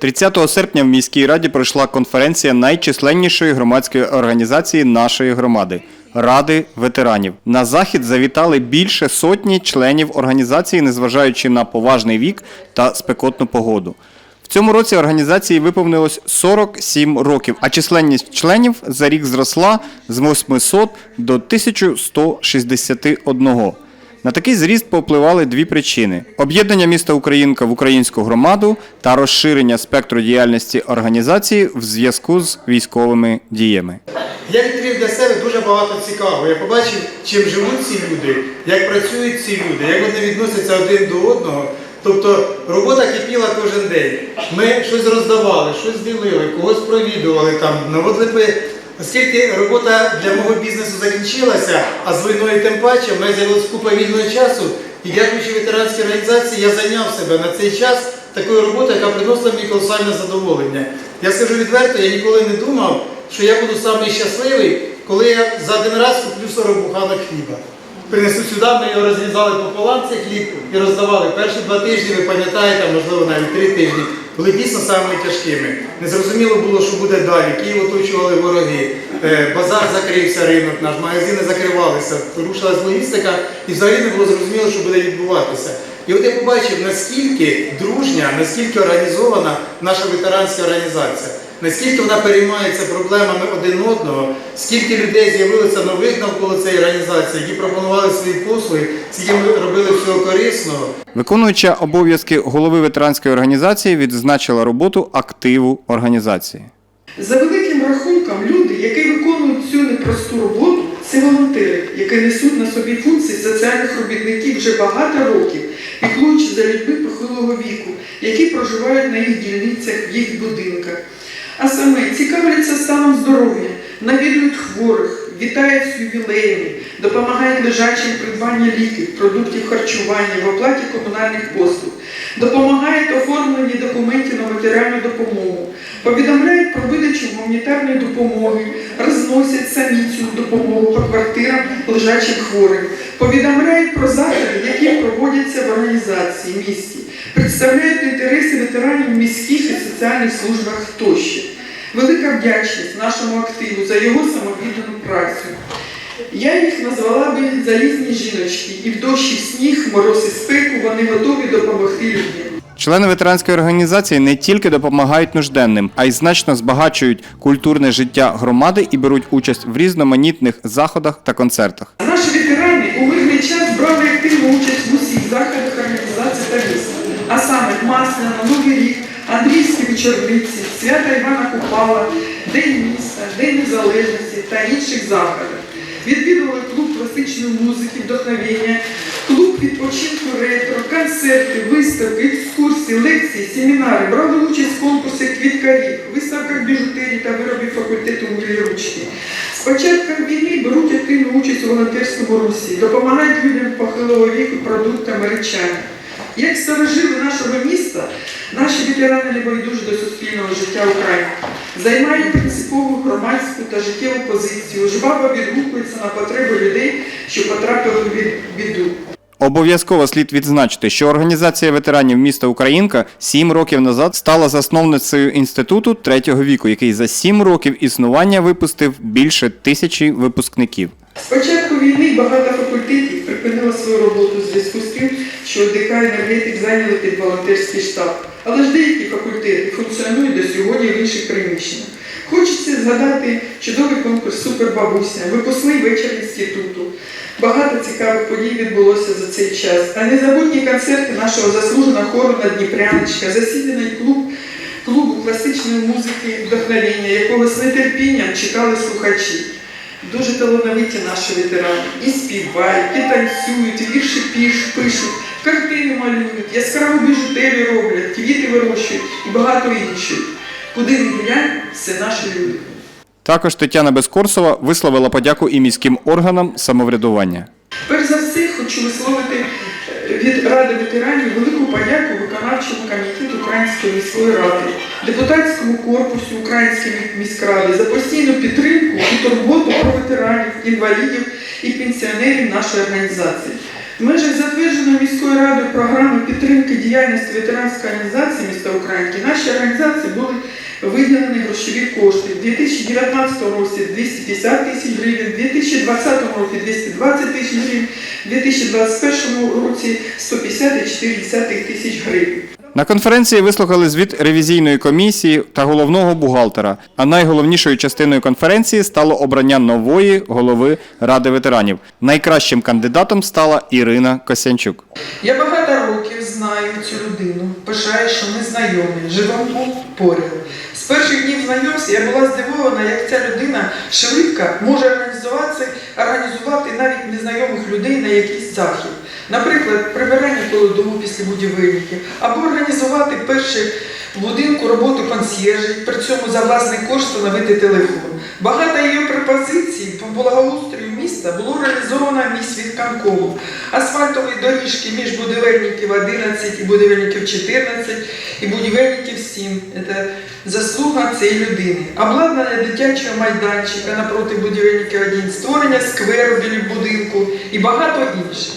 30 серпня в міській раді пройшла конференція найчисленнішої громадської організації нашої громади Ради ветеранів. На захід завітали більше сотні членів організації, незважаючи на поважний вік та спекотну погоду. В цьому році організації виповнилось 47 років, а численність членів за рік зросла з 800 до 1161. На такий зріст повпливали дві причини: об'єднання міста Українка в українську громаду та розширення спектру діяльності організації в зв'язку з військовими діями. Я відкрив для себе дуже багато цікавого. Я побачив, чим живуть ці люди, як працюють ці люди, як вони відносяться один до одного. Тобто робота кипіла кожен день. Ми щось роздавали, щось ділили, когось провідували, там, наводили. Оскільки робота для мого бізнесу закінчилася, а з війною тим паче, в мене з'явилась купа вільного часу, і дякуючи ветеранській організації, я зайняв себе на цей час такою роботою, яка приносила мені колосальне задоволення. Я скажу відверто, я ніколи не думав, що я буду самий щасливий, коли я за один раз куплю 40 буханок хліба. Принесу сюди, ми його розрізали пополам, цей хліб, і роздавали. Перші два тижні, ви пам'ятаєте, можливо, навіть три тижні, були дійсно самими тяжкими. Незрозуміло було, що буде далі. Київ оточували вороги, е, базар закрився ринок, наш магазини закривалися, порушилась логістика, і взагалі не було зрозуміло, що буде відбуватися. І от я побачив, наскільки дружня, наскільки організована наша ветеранська організація. Наскільки вона переймається проблемами один одного, скільки людей з'явилося нових навколо цієї організації, які пропонували свої послуги, скільки ми робили всього корисного. Виконуюча обов'язки голови ветеранської організації відзначила роботу активу організації. За великим рахунком, люди, які виконують цю непросту роботу, це волонтери, які несуть на собі функції соціальних робітників вже багато років, піклуючи за людьми похилого віку, які проживають на їх дільницях, в їх будинках. А саме цікавляться станом здоров'я, навідують хворих, вітають з ювілеями, допомагають лежачим в придбанні ліків, продуктів харчування, в оплаті комунальних послуг, допомагають оформленні документів на матеріальну допомогу, повідомляють про видачу гуманітарної допомоги, розносять самі цю допомогу по квартирам лежачим хворим, повідомляють про заходи, які проводяться в організації місті, представляють інтереси ветеранів в міських і соціальних службах тощо. Велика вдячність нашому активу за його самовіддану працю. Я їх назвала би залізні жіночки, і в дощ, і в сніг, мороз і спеку вони готові допомогти людям. Члени ветеранської організації не тільки допомагають нужденним, а й значно збагачують культурне життя громади і беруть участь в різноманітних заходах та концертах. Наші ветерани Масляна, Новий рік, Андрійські вечорниці, свята Івана Купала, День міста, День Незалежності та інших заходах. Відвідували клуб класичної музики, вдохновення, клуб відпочинку ретро, концерти, виставки, екскурсії, лекції, семінари, брали участь в конкурсах квіткарів, виставках біжутерії та виробів факультету «Мудрі ручки. З початком війни беруть активну участь у волонтерському русі, допомагають людям похилого віку продуктами речами. Як старожили нашого міста, наші ветерани не до суспільного життя України, займають принципову громадську та життєву позицію, жваво відгукуються на потреби людей, що потрапили в бід- біду. Обов'язково слід відзначити, що організація ветеранів міста Українка сім років назад стала засновницею інституту третього віку, який за сім років існування випустив більше тисячі випускників. З початку війни багато факультетів припинило свою роботу у зв'язку з що ОДК енергетик зайняли під волонтерський штаб. Але ж деякі факультети функціонують до сьогодні в інших приміщеннях. Хочеться згадати чудовий конкурс Супербабуся, випускний вечір інституту. Багато цікавих подій відбулося за цей час. А незабутні концерти нашого заслуженого хору на Дніпряночка, засіданий клуб клубу класичної музики вдохновення, якого з нетерпінням чекали слухачі. Дуже талановиті наші ветерани. І співають, і танцюють, і вірші пишуть, картини малюють, яскраву біжутерію роблять, квіти вирощують і багато іншого. Куди не глянь, все наші люди. Також Тетяна Безкорсова висловила подяку і міським органам самоврядування. Перш за все, хочу висловити е, від Ради ветеранів велику подяку виконавчому комітету Української міської ради, депутатському корпусу Української міськради за постійну підтримку і турботу про ветеранів, інвалідів і пенсіонерів нашої організації. В межах затвердженої міською радою програми підтримки діяльності ветеранської організації міста Українки наші організації були виділені грошові кошти. У 2019 році 250 тисяч гривень, в 2020 році 220 тисяч гривень, в 2021 році 150,4 тисяч гривень. На конференції вислухали звіт ревізійної комісії та головного бухгалтера. А найголовнішою частиною конференції стало обрання нової голови Ради ветеранів. Найкращим кандидатом стала Ірина Косянчук. Я багато років знаю цю людину, пишаю, що ми знайомі, живемо поряд. З перших днів знайомства я була здивована, як ця людина швидко може організуватися, організувати навіть незнайомих людей на якийсь захід. Наприклад, прибирання коло дому після будівельників, або організувати перший в будинку роботу консьєржів, при цьому за власний кошт встановити телефон. Багато її пропозицій по благоустрою міста було реалізовано міськвідканкому. Асфальтові доріжки між будівельників 11 і будівельників 14 і будівельників 7. Це заслуга цієї людини. Обладнання дитячого майданчика напроти будівельників 1, створення скверу біля будинку і багато інших.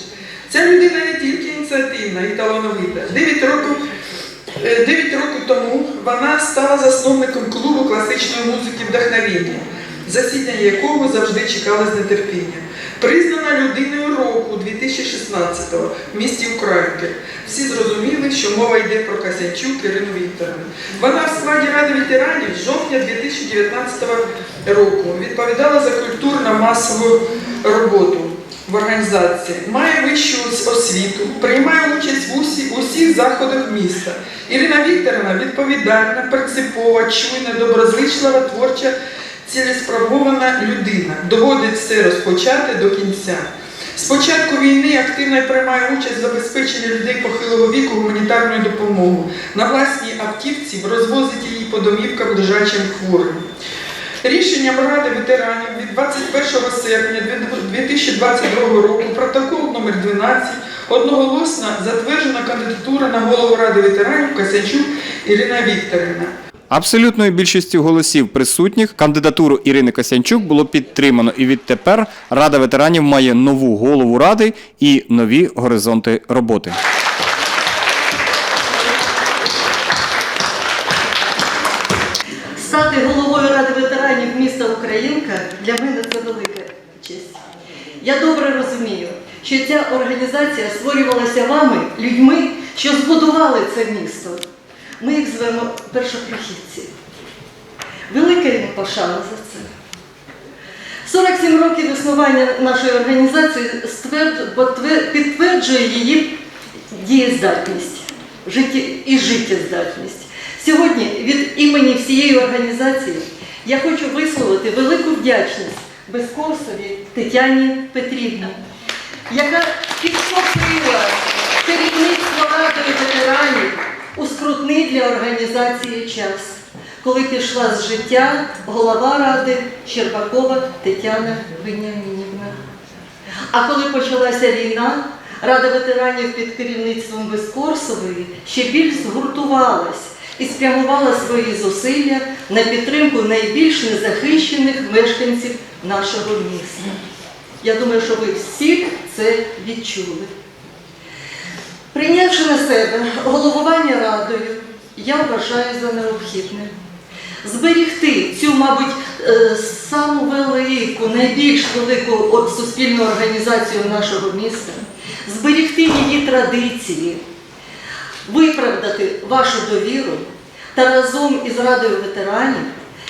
Ця людина не тільки ініціативна і талановита. 9 років Е, Дев'ять років тому вона стала засновником клубу класичної музики вдохновіння, засідання якого завжди чекали з нетерпінням. Признана людиною року 2016-го в місті Українки. Всі зрозуміли, що мова йде про Касянчук Ірину Вікторовну. Вона в складі Ради ветеранів з жовтня 2019 року відповідала за культурно-масову роботу в організації, має вищу освіту, приймає участь в усі, усіх заходах міста. Ірина Вікторовна відповідальна, принципова, чуйна, доброзичлива, творча, цілеспробована людина. Доводить все розпочати до кінця. З початку війни активно приймає участь в забезпеченні людей похилого віку гуманітарною допомогою. На власній автівці розвозить її по домівкам лежачим хворим. Рішенням Ради ветеранів від 21 серпня 2022 року протокол номер 12 одноголосно затверджена кандидатура на голову Ради ветеранів Касянчук Ірина Вікторівна. Абсолютною більшістю голосів присутніх кандидатуру Ірини Косянчук було підтримано, і відтепер Рада ветеранів має нову голову ради і нові горизонти роботи. Стати головою Ради ветеранів міста Українка для мене це велика честь. Я добре розумію, що ця організація створювалася вами, людьми, що збудували це місто. Ми їх звемо першопрохідці. Велика їм пошана за це. 47 років існування нашої організації підтверджує її дієздатність і життєздатність. Сьогодні від імені всієї організації я хочу висловити велику вдячність Безкосові Тетяні Петрівні, яка підхопила керівництво Радою ветеранів у скрутний для організації час, коли пішла з життя голова ради Щербакова Тетяна Веніамінівна. А коли почалася війна, Рада ветеранів під керівництвом Безкорсової ще більш згуртувалась і спрямувала свої зусилля на підтримку найбільш незахищених мешканців нашого міста. Я думаю, що ви всі це відчули. Прийнявши на себе головування радою, я вважаю за необхідне зберігти цю, мабуть, е, саму велику, найбільш велику суспільну організацію нашого міста, зберігти її традиції, виправдати вашу довіру та разом із Радою ветеранів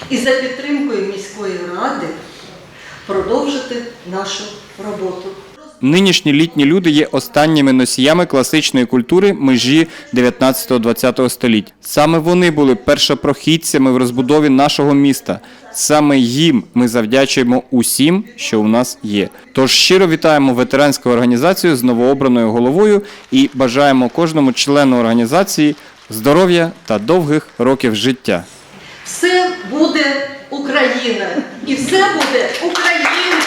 і за підтримкою міської ради продовжити нашу роботу. Нинішні літні люди є останніми носіями класичної культури межі 19-20 століть. Саме вони були першопрохідцями в розбудові нашого міста. Саме їм ми завдячуємо усім, що у нас є. Тож щиро вітаємо ветеранську організацію з новообраною головою і бажаємо кожному члену організації здоров'я та довгих років життя. Все буде Україна і все буде Українка.